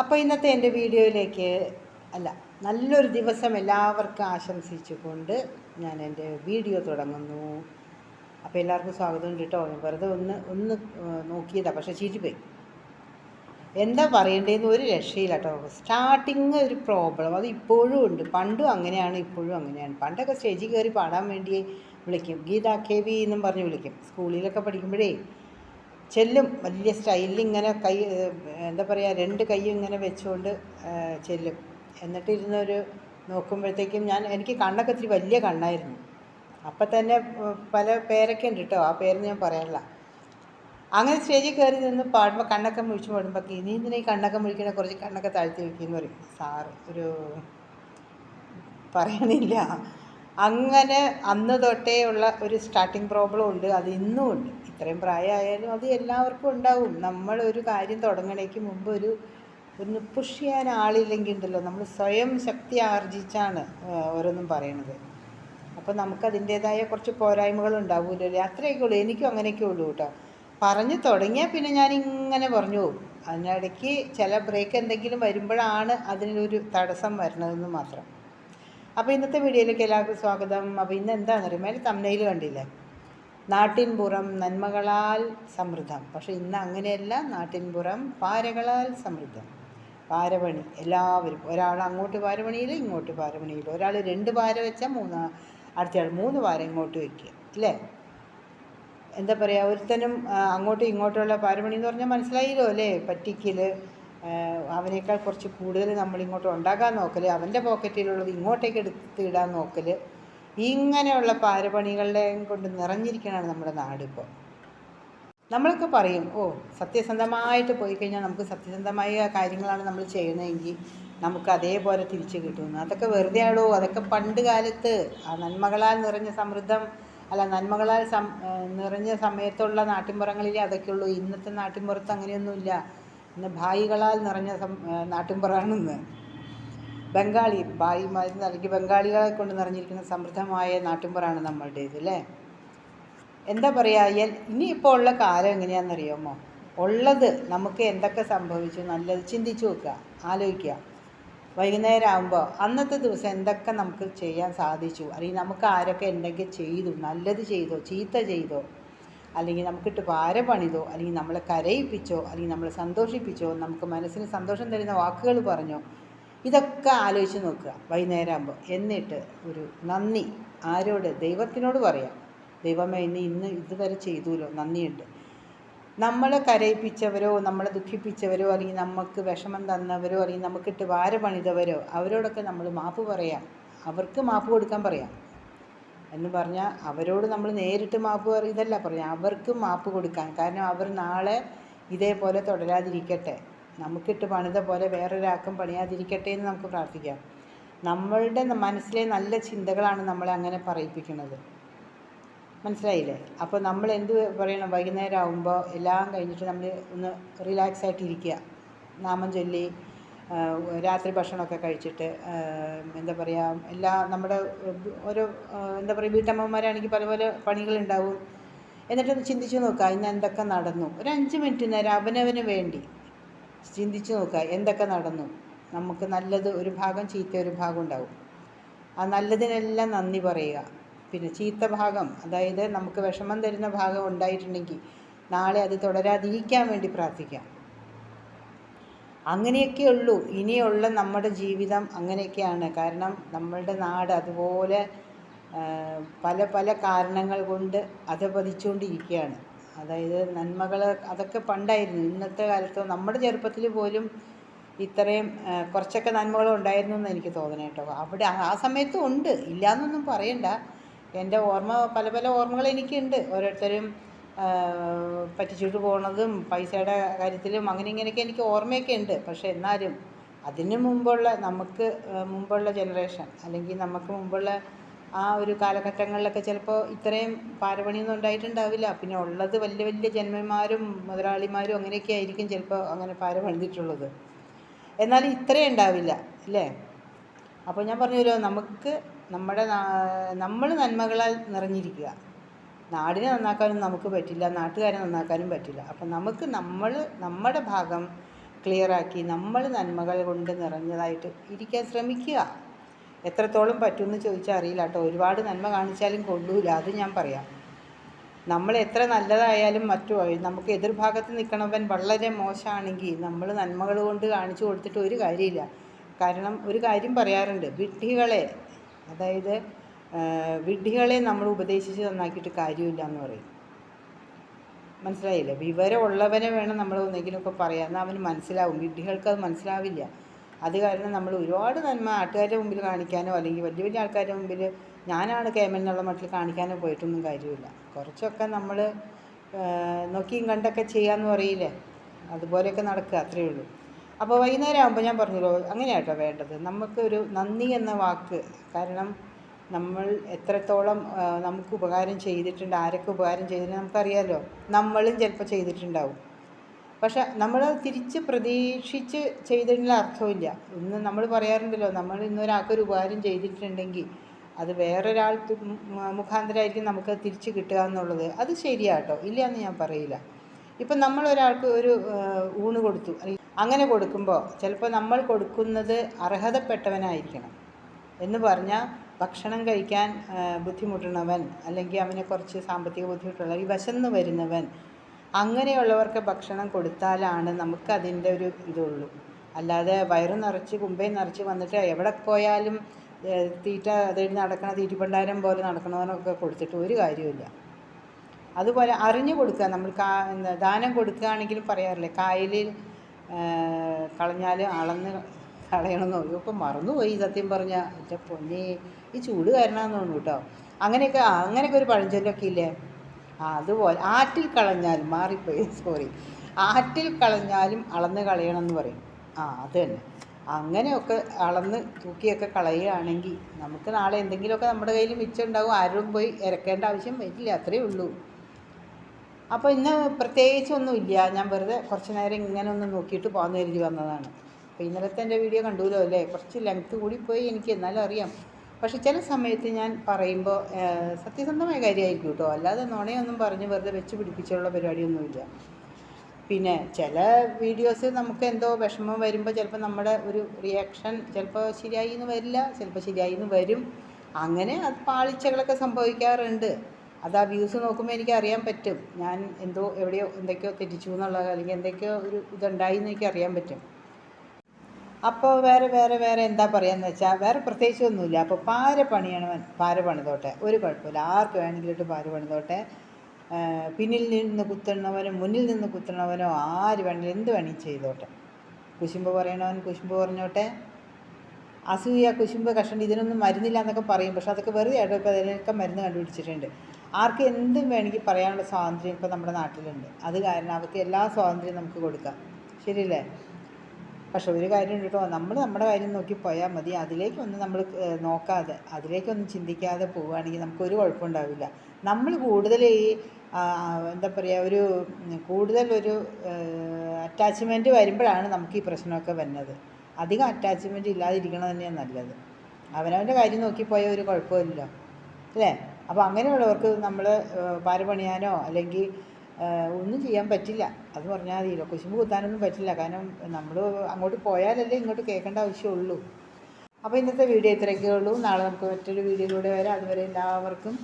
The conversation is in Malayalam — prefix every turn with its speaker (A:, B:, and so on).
A: അപ്പോൾ ഇന്നത്തെ എന്റെ വീഡിയോയിലേക്ക് അല്ല നല്ലൊരു ദിവസം എല്ലാവർക്കും ആശംസിച്ചുകൊണ്ട് ഞാൻ എന്റെ വീഡിയോ തുടങ്ങുന്നു. അപ്പോൾ എല്ലാവർക്കും സ്വാഗതം കേട്ടോ. വെറുതെ ഒന്ന് ഒന്ന് നോക്കിയതാണ് പക്ഷേ ചിരിപ്പോയി. എന്താ പറയേണ്ടതെന്ന് ഒരു രക്ഷയില്ല കേട്ടോ. സ്റ്റാർട്ടിങ് ഒരു പ്രോബ്ലം അത് ഇപ്പോഴും ഉണ്ട്. പണ്ടും അങ്ങനെയാണ് ഇപ്പോഴും അങ്ങനെയാണ്. പണ്ടൊക്കെ സ്റ്റേജിൽ കയറി പാടാൻ വേണ്ടി വിളിക്കും. ഗീത കെ വി എന്നും പറഞ്ഞ് വിളിക്കും. സ്കൂളിലൊക്കെ പഠിക്കുമ്പോഴേ ചെല്ലും. വലിയ സ്റ്റൈലിൽ ഇങ്ങനെ കൈ എന്താ പറയുക രണ്ട് കൈ ഇങ്ങനെ വെച്ചുകൊണ്ട് ചെല്ലും. എന്നിട്ട് ഇരുന്നൊരു നോക്കുമ്പോഴത്തേക്കും ഞാൻ എനിക്ക് കണ്ണൊക്കെ ഇത്തിരി വലിയ കണ്ണായിരുന്നു. അപ്പം തന്നെ പല പേരൊക്കെ ഉണ്ട് കേട്ടോ ആ പേര് ഞാൻ പറയാനില്ല അങ്ങനെ സ്റ്റേജിൽ കയറി നിന്ന് പാടുമ്പോൾ കണ്ണൊക്കെ മുഴിച്ച് പാടുമ്പോൾ ഇനി എന്തിനാ ഈ കണ്ണൊക്കെ മുഴിക്കണേ? കുറച്ച് കണ്ണൊക്കെ താഴ്ത്തി വയ്ക്കുമെന്ന് പറയും. സാറ് ഒരു പറയണില്ല. അങ്ങനെ അന്ന് തൊട്ടേ ഉള്ള ഒരു സ്റ്റാർട്ടിങ് പ്രോബ്ലം ഉണ്ട്. അത് ഇന്നും ഉണ്ട്. ഇത്രയും പ്രായമായാലും അത് എല്ലാവർക്കും ഉണ്ടാവും. നമ്മൾ ഒരു കാര്യം തുടങ്ങണേക്ക് മുമ്പ് ഒരു ഒന്ന് പുഷ് ചെയ്യാൻ ആളില്ലെങ്കിൽ ഉണ്ടല്ലോ നമ്മൾ സ്വയം ശക്തി ആർജിച്ചാണ് ഓരോന്നും പറയണത്. അപ്പോൾ നമുക്ക് അതിന്റേതായ കുറച്ച് പോരായ്മകൾ ഉണ്ടാവുമല്ലോ അത്രയൊക്കെ ഉള്ളൂ. എനിക്കും അങ്ങനെയൊക്കെ ഉള്ളൂ കേട്ടോ. പറഞ്ഞു തുടങ്ങിയാൽ പിന്നെ ഞാനിങ്ങനെ പറഞ്ഞു പോകും. അതിനിടയ്ക്ക് ചില ബ്രേക്ക് എന്തെങ്കിലും വരുമ്പോഴാണ് അതിനൊരു തടസ്സം വരുന്നതെന്ന് മാത്രം. അപ്പോൾ ഇന്നത്തെ വീഡിയോയിലേക്ക് എല്ലാവർക്കും സ്വാഗതം. അപ്പോൾ ഇന്ന് എന്താണെന്ന് അറിയാം തമ്മനയിൽ കണ്ടില്ലേ? നാട്ടിൻപുറം നന്മകളാൽ സമൃദ്ധം. പക്ഷെ ഇന്ന് അങ്ങനെയല്ല. നാട്ടിൻപുറം പാരകളാൽ സമൃദ്ധം. പാരപണി എല്ലാവരും. ഒരാൾ അങ്ങോട്ട് പാരപണിയിൽ ഇങ്ങോട്ട് പാരപണിയിൽ ഒരാൾ രണ്ട് പാര വെച്ചാൽ മൂന്ന് അടുത്തയാൾ മൂന്ന് പാര ഇങ്ങോട്ട് വയ്ക്കുക അല്ലേ? എന്താ പറയുക ഒരുത്തനും അങ്ങോട്ടും ഇങ്ങോട്ടുള്ള പാരപണി എന്ന് പറഞ്ഞാൽ മനസ്സിലായില്ലോ അല്ലേ? പറ്റിക്കൽ അവനേക്കാൾ കുറച്ച് കൂടുതൽ നമ്മളിങ്ങോട്ട് ഉണ്ടാക്കാൻ നോക്കൽ അവന്റെ പോക്കറ്റിലുള്ളത് ഇങ്ങോട്ടേക്ക് എടുത്ത് ഇടാൻ നോക്കൽ ഇങ്ങനെയുള്ള പാരപണികളുടെയും കൊണ്ട് നിറഞ്ഞിരിക്കണമാണ് നമ്മുടെ നാടിപ്പോൾ. നമ്മളൊക്കെ പറയും ഓ സത്യസന്ധമായിട്ട് പോയി കഴിഞ്ഞാൽ നമുക്ക് സത്യസന്ധമായ കാര്യങ്ങളാണ് നമ്മൾ ചെയ്യണമെങ്കിൽ നമുക്ക് അതേപോലെ തിരിച്ചു കിട്ടുന്നു അതൊക്കെ വെറുതെ ആടോ അതൊക്കെ പണ്ട് കാലത്ത് ആ നന്മകളാൽ നിറഞ്ഞ സമൃദ്ധം അല്ല നന്മകളാൽ സം നിറഞ്ഞ സമയത്തുള്ള നാട്ടിൻപുറങ്ങളിൽ അതൊക്കെയുള്ളൂ ഇന്നത്തെ നാട്ടിൻപുറത്ത് അങ്ങനെയൊന്നുമില്ല. ഇന്ന് ഭായികളാൽ നിറഞ്ഞ സം നാട്ടിൻപുറമാണിന്ന്. ബംഗാളി ഭായിമാർ അല്ലെങ്കിൽ ബംഗാളികളെ കൊണ്ട് നിറഞ്ഞിരിക്കുന്ന സമൃദ്ധമായ നാട്ടിൻപുറമാണ് നമ്മളുടേത് അല്ലേ? എന്താ പറയുക ഇനിയിപ്പോൾ ഉള്ള കാലം എങ്ങനെയാണെന്നറിയാമോ? ഉള്ളത് നമുക്ക് എന്തൊക്കെ സംഭവിച്ചു? നല്ലത് ചിന്തിച്ചു നോക്കുക ആലോചിക്കുക. വൈകുന്നേരം ആകുമ്പോൾ അന്നത്തെ ദിവസം എന്തൊക്കെ നമുക്ക് ചെയ്യാൻ സാധിച്ചു? അല്ലെങ്കിൽ നമുക്ക് ആരൊക്കെ എന്തൊക്കെ ചെയ്തു? നല്ലത് ചെയ്തോ? ചീത്ത ചെയ്തോ? അല്ലെങ്കിൽ നമുക്കിട്ട് പാര പണിതോ? അല്ലെങ്കിൽ നമ്മളെ കരയിപ്പിച്ചോ? അല്ലെങ്കിൽ നമ്മളെ സന്തോഷിപ്പിച്ചോ? നമുക്ക് മനസ്സിന് സന്തോഷം തരുന്ന വാക്കുകൾ പറഞ്ഞോ? ഇതൊക്കെ ആലോചിച്ച് നോക്കുക. വൈകുന്നേരം ആകുമ്പോൾ എന്നിട്ട് ഒരു നന്ദി. ആരോട്? ദൈവത്തിനോട് പറയാം. ദൈവമേ ഇന്ന് ഇന്ന് ഇതുവരെ ചെയ്തുല്ലോ. നന്ദിയുണ്ട്. നമ്മളെ കരയിപ്പിച്ചവരോ നമ്മളെ ദുഃഖിപ്പിച്ചവരോ അല്ലെങ്കിൽ നമുക്ക് വിഷമം തന്നവരോ അല്ലെങ്കിൽ നമുക്കിട്ട് വാര പണിതവരോ അവരോടൊക്കെ നമ്മൾ മാപ്പ് പറയാം. അവർക്ക് മാപ്പ് കൊടുക്കാൻ പറയാം. എന്ന് പറഞ്ഞാൽ അവരോട് നമ്മൾ നേരിട്ട് മാപ്പ് ഇതല്ല പറയാം അവർക്ക് മാപ്പ് കൊടുക്കാൻ. കാരണം അവർ നാളെ ഇതേപോലെ തുടരാതിരിക്കട്ടെ. നമുക്കിട്ട് പണിത പോലെ വേറൊരാൾക്കും പണിയാതിരിക്കട്ടെ എന്ന് നമുക്ക് പ്രാർത്ഥിക്കാം. നമ്മളുടെ മനസ്സിലെ നല്ല ചിന്തകളാണ് നമ്മളെ അങ്ങനെ പറയിപ്പിക്കുന്നത്. മനസ്സിലായില്ലേ? അപ്പോൾ നമ്മൾ എന്ത് പറയണം? വൈകുന്നേരം ആകുമ്പോൾ എല്ലാം കഴിഞ്ഞിട്ട് നമ്മൾ ഒന്ന് റിലാക്സ് ആയിട്ട് ഇരിക്കുക. നാമം ചൊല്ലി രാത്രി ഭക്ഷണമൊക്കെ കഴിച്ചിട്ട് എന്താ പറയുക എല്ലാ നമ്മുടെ ഓരോ എന്താ പറയുക വീട്ടമ്മമാരാണെങ്കിൽ പല പല പണികളുണ്ടാവും. എന്നിട്ടൊന്ന് ചിന്തിച്ച് നോക്കുക ഇന്ന് എന്തൊക്കെ നടന്നു? ഒരു അഞ്ച് മിനിറ്റ് നേരം അവനവന് വേണ്ടി. ചിന്തിച്ച് നോക്കുക എന്തൊക്കെ നടന്നു? നമുക്ക് നല്ലത് ഒരു ഭാഗം ചീത്ത ഒരു ഭാഗം ഉണ്ടാവും. ആ നല്ലതിനെല്ലാം നന്ദി പറയുക. പിന്നെ ചീത്ത ഭാഗം അതായത് നമുക്ക് വിഷമം തരുന്ന ഭാഗം ഉണ്ടായിട്ടുണ്ടെങ്കിൽ നാളെ അത് തുടരാതിരിക്കാൻ വേണ്ടി പ്രാർത്ഥിക്കാം. അങ്ങനെയൊക്കെ ഉള്ളൂ. ഇനിയുള്ള നമ്മുടെ ജീവിതം അങ്ങനെയൊക്കെയാണ്. കാരണം നമ്മളുടെ നാട് അതുപോലെ പല പല കാരണങ്ങൾ കൊണ്ട് അധപതിച്ചുകൊണ്ടിരിക്കുകയാണ് അതായത് നന്മകൾ അതൊക്കെ പണ്ടായിരുന്നു. ഇന്നത്തെ കാലത്ത് നമ്മുടെ ചെറുപ്പത്തിൽ പോലും ഇത്രയും കുറച്ചൊക്കെ നന്മകൾ ഉണ്ടായിരുന്നു എന്ന് എനിക്ക് തോന്നണേ കേട്ടോ. അവിടെ ആ- സമയത്തും ഉണ്ട്. ഇല്ലയെന്നൊന്നും പറയണ്ട. എന്റെ ഓർമ്മ പല പല ഓർമ്മകൾ എനിക്കുണ്ട്. ഓരോരുത്തരും പറ്റിച്ചിട്ട് പോണതും പൈസയുടെ കാര്യത്തിലും അങ്ങനെ ഇങ്ങനെയൊക്കെ എനിക്ക് ഓർമ്മയൊക്കെ ഉണ്ട്. പക്ഷെ എന്നാലും അതിന് മുമ്പുള്ള നമുക്ക് മുമ്പുള്ള ജനറേഷൻ അല്ലെങ്കിൽ നമുക്ക് മുമ്പുള്ള ആ ഒരു കാലഘട്ടങ്ങളിലൊക്കെ ചിലപ്പോൾ ഇത്രയും പാരപണിയൊന്നും ഉണ്ടായിട്ടുണ്ടാവില്ല. പിന്നെ ഉള്ളത് വലിയ വലിയ ജന്മന്മാരും മുതലാളിമാരും അങ്ങനെയൊക്കെ ആയിരിക്കും ചിലപ്പോൾ അങ്ങനെ പാര പണിതിട്ടുള്ളത് എന്നാൽ ഇത്രയും ഉണ്ടാവില്ല അല്ലേ? അപ്പോൾ ഞാൻ പറഞ്ഞല്ലോ നമുക്ക് നമ്മുടെ നമ്മൾ നന്മകളാൽ നിറഞ്ഞിരിക്കുക. നാടിനെ നന്നാക്കാനും നമുക്ക് പറ്റില്ല നാട്ടുകാരെ നന്നാക്കാനും പറ്റില്ല. അപ്പം നമുക്ക് നമ്മൾ നമ്മുടെ ഭാഗം ക്ലിയറാക്കി നമ്മൾ നന്മകൾ കൊണ്ട് നിറഞ്ഞതായിട്ട് ഇരിക്കാൻ ശ്രമിക്കുക. എത്രത്തോളം പറ്റുമെന്ന് ചോദിച്ചാൽ അറിയില്ല കേട്ടോ. ഒരുപാട് നന്മ കാണിച്ചാലും കൊള്ളൂല. അത് ഞാൻ പറയാം. നമ്മൾ എത്ര നല്ലതായാലും മറ്റു നമുക്ക് എതിർഭാഗത്ത് നിൽക്കണവൻ വളരെ മോശമാണെങ്കിൽ നമ്മൾ നന്മകൾ കൊണ്ട് കാണിച്ചു കൊടുത്തിട്ട് ഒരു കാര്യമില്ല. കാരണം ഒരു കാര്യം പറയാറുണ്ട്. വിഡ്ഢികളെ അതായത് വിഡ്ഢികളെ നമ്മൾ ഉപദേശിച്ച് നന്നാക്കിയിട്ട് കാര്യമില്ല എന്ന് പറയും. മനസ്സിലായില്ലേ? വിവരമുള്ളവനെ വേണം നമ്മൾ ഒന്നെങ്കിലുമൊക്കെ പറയാം. എന്നാൽ അവന് മനസ്സിലാവും. വിഡ്ഢികൾക്ക് അത് മനസ്സിലാവില്ല. അത് കാരണം നമ്മൾ ഒരുപാട് നന്മ നാട്ടുകാരുടെ മുമ്പിൽ കാണിക്കാനോ അല്ലെങ്കിൽ വലിയ വലിയ ആൾക്കാരുടെ മുമ്പിൽ ഞാനാണ് കേമൻ എന്നുള്ള മട്ടിൽ കാണിക്കാനോ പോയിട്ടൊന്നും കാര്യമില്ല. കുറച്ചൊക്കെ നമ്മൾ നോക്കിയും കണ്ടൊക്കെ ചെയ്യാമെന്ന് പറയില്ലേ? അതുപോലെയൊക്കെ നടക്കുക അത്രയേ ഉള്ളൂ. അപ്പോൾ വൈകുന്നേരം ആകുമ്പോൾ ഞാൻ പറഞ്ഞല്ലോ അങ്ങനെയാട്ടോ വേണ്ടത്. നമുക്കൊരു നന്ദി എന്ന വാക്ക് കാരണം നമ്മൾ എത്രത്തോളം നമുക്ക് ഉപകാരം ചെയ്തിട്ടുണ്ട് ആരൊക്കെ ഉപകാരം ചെയ്തിട്ടുണ്ട് നമുക്കറിയാമല്ലോ നമ്മളും ചിലപ്പോൾ ചെയ്തിട്ടുണ്ടാവും. പക്ഷെ നമ്മൾ തിരിച്ച് പ്രതീക്ഷിച്ച് ചെയ്തതിനുള്ള അർത്ഥമില്ല ഇന്ന് നമ്മൾ പറയാറുണ്ടല്ലോ നമ്മൾ ഇന്നൊരാൾക്കൊരു ഉപകാരം ചെയ്തിട്ടുണ്ടെങ്കിൽ അത് വേറൊരാൾ മുഖാന്തരമായിരിക്കും നമുക്ക് തിരിച്ച് കിട്ടുക എന്നുള്ളത്. അത് ശരിയാട്ടോ. ഇല്ല എന്ന് ഞാൻ പറയില്ല. ഇപ്പം നമ്മൾ ഒരാൾക്ക് ഒരു ഊണ് കൊടുത്തു. അങ്ങനെ കൊടുക്കുമ്പോൾ ചിലപ്പോൾ നമ്മൾ കൊടുക്കുന്നത് അർഹതപ്പെട്ടവനായിരിക്കണം എന്ന് പറഞ്ഞാൽ ഭക്ഷണം കഴിക്കാൻ ബുദ്ധിമുട്ടുന്നവൻ അല്ലെങ്കിൽ അവനെ കുറച്ച് സാമ്പത്തിക ബുദ്ധിമുട്ടുള്ള ഈ വശന്ന് വരുന്നവൻ അങ്ങനെയുള്ളവർക്ക് ഭക്ഷണം കൊടുത്താലാണ് നമുക്ക് അതിന്റെ ഒരു ഇതുള്ളൂ. അല്ലാതെ വയറ് നിറച്ച് കുമ്പേ നിറച്ച് വന്നിട്ട് എവിടെ പോയാലും തീറ്റ അതായത് നടക്കണ തീറ്റിപ്പണ്ടാരം പോലെ നടക്കണവനൊക്കെ കൊടുത്തിട്ട് ഒരു കാര്യമില്ല അതുപോലെ അറിഞ്ഞു കൊടുക്കുക. നമ്മൾ കാ ദാനം കൊടുക്കുകയാണെങ്കിലും പറയാറില്ലേ കായലിൽ കളഞ്ഞാൽ അളന്ന് കളയണമെന്നോ ഇപ്പം മറന്നുപോയി സത്യം പറഞ്ഞാൽ എന്റെ പൊന്നെ ഈ ചൂട് കാരണമാണെന്ന് തോന്നുന്നു കേട്ടോ. അങ്ങനെയൊക്കെ അങ്ങനെയൊക്കെ ഒരു പഴഞ്ചൊല്ലൊക്കെ ഇല്ലേ? അതുപോലെ ആറ്റിൽ കളഞ്ഞാലും മാറിപ്പോയി സോറി ആറ്റിൽ കളഞ്ഞാലും അളന്ന് കളയണം എന്ന് പറയും. ആ അത് തന്നെ. അങ്ങനെയൊക്കെ അളന്ന് തൂക്കിയൊക്കെ കളയുകയാണെങ്കിൽ നമുക്ക് നാളെ എന്തെങ്കിലുമൊക്കെ നമ്മുടെ കയ്യിൽ മിച്ചം ഉണ്ടാവും ആരും പോയി ഇറക്കേണ്ട ആവശ്യം വരില്ല അത്രയേ ഉള്ളൂ. അപ്പോൾ ഇന്ന് പ്രത്യേകിച്ചൊന്നുമില്ല ഞാൻ വെറുതെ കുറച്ച് നേരം ഇങ്ങനെ ഒന്ന് നോക്കിയിട്ട് പോകുന്ന കരുതി വന്നതാണ്. അപ്പോൾ ഇന്നലത്തെ എന്റെ വീഡിയോ കണ്ടുല്ലോ അല്ലേ? കുറച്ച് ലെങ്ത്ത് കൂടിപ്പോയി എനിക്ക് എന്നാലും അറിയാം. പക്ഷെ ചില സമയത്ത് ഞാൻ പറയുമ്പോൾ സത്യസന്ധമായ കാര്യമായിരിക്കും കേട്ടോ അല്ലാതെ നുണയൊന്നും പറഞ്ഞ് വെറുതെ വെച്ച് പിടിപ്പിച്ചുള്ള പരിപാടിയൊന്നുമില്ല. പിന്നെ ചില വീഡിയോസ് നമുക്ക് എന്തോ വിഷമം വരുമ്പോൾ ചിലപ്പോൾ നമ്മുടെ ഒരു റിയാക്ഷൻ ചിലപ്പോൾ ശരിയായി എന്ന് വരില്ല ചിലപ്പോൾ ശരിയായി എന്ന് വരും. അങ്ങനെ അത് പാളിച്ചകളൊക്കെ സംഭവിക്കാറുണ്ട്. അത് ആ വ്യൂസ് നോക്കുമ്പോൾ എനിക്ക് അറിയാൻ പറ്റും. ഞാൻ എന്തോ എവിടെയോ എന്തൊക്കെയോ തെറ്റിച്ചു എന്നുള്ളത് അല്ലെങ്കിൽ എന്തൊക്കെയോ ഒരു ഇതുണ്ടായി എന്ന് എനിക്ക് അറിയാൻ പറ്റും. അപ്പോൾ വേറെ വേറെ വേറെ എന്താ പറയുകയെന്ന് വെച്ചാൽ വേറെ പ്രത്യേകിച്ച് ഒന്നുമില്ല അപ്പോൾ പാര പണിയണവൻ പാര പണിതോട്ടെ. ഒരു കുഴപ്പമില്ല. ആർക്ക് വേണമെങ്കിലും പാര പണിതോട്ടെ. പിന്നിൽ നിന്ന് കുത്തണവനോ മുന്നിൽ നിന്ന് കുത്തണവനോ ആര് വേണമെങ്കിലും എന്ത് വേണമെങ്കിലും ചെയ്തോട്ടെ. കുശുമ്പ് പറയണവൻ കുശുമ്പ് പറഞ്ഞോട്ടെ. അസൂയ കുശുമ്പ് കഷണ്ട് ഇതിനൊന്നും മരുന്നില്ല എന്നൊക്കെ പറയും. പക്ഷെ അതൊക്കെ വെറുതെ ആയിട്ട് ഇപ്പോൾ അതിനൊക്കെ മരുന്ന് കണ്ടുപിടിച്ചിട്ടുണ്ട്. ആർക്ക് എന്തും വേണമെങ്കിൽ പറയാനുള്ള സ്വാതന്ത്ര്യം ഇപ്പോൾ നമ്മുടെ നാട്ടിലുണ്ട്. അത് കാരണം അവർക്ക് എല്ലാ സ്വാതന്ത്ര്യവും നമുക്ക് കൊടുക്കാം. ശരിയല്ലേ? പക്ഷെ ഒരു കാര്യം കേട്ടോ നമ്മൾ നമ്മുടെ കാര്യം നോക്കി പോയാൽ മതി. അതിലേക്കൊന്നും നമ്മൾ നോക്കാതെ അതിലേക്കൊന്നും ചിന്തിക്കാതെ പോവുകയാണെങ്കിൽ നമുക്കൊരു കുഴപ്പമുണ്ടാവില്ല നമ്മൾ കൂടുതൽ ഈ എന്താ പറയുക ഒരു കൂടുതൽ ഒരു അറ്റാച്ച്മെന്റ് വരുമ്പോഴാണ് നമുക്ക് ഈ പ്രശ്നമൊക്കെ വരുന്നത്. അധികം അറ്റാച്ച്മെന്റ് ഇല്ലാതിരിക്കണം തന്നെയാണ് നല്ലത്. അവനവന്റെ കാര്യം നോക്കി പോയാൽ ഒരു കുഴപ്പമില്ല അല്ലേ? അപ്പോൾ അങ്ങനെയുള്ളവർക്ക് നമ്മൾ പാര പണിയാനോ അല്ലെങ്കിൽ ഒന്നും ചെയ്യാൻ പറ്റില്ല. അത് പറഞ്ഞാൽ മതിയല്ലോ കുശുമ്പ് കുത്താനൊന്നും പറ്റില്ല. കാരണം നമ്മൾ അങ്ങോട്ട് പോയാലല്ലേ ഇങ്ങോട്ട് കേൾക്കേണ്ട ആവശ്യമുള്ളൂ. അപ്പോൾ ഇന്നത്തെ വീഡിയോ ഇത്രയൊക്കെ ഉള്ളൂ. നാളെ നമുക്ക് മറ്റൊരു വീഡിയോയിലൂടെ വരാം. അതുവരെ എല്ലാവർക്കും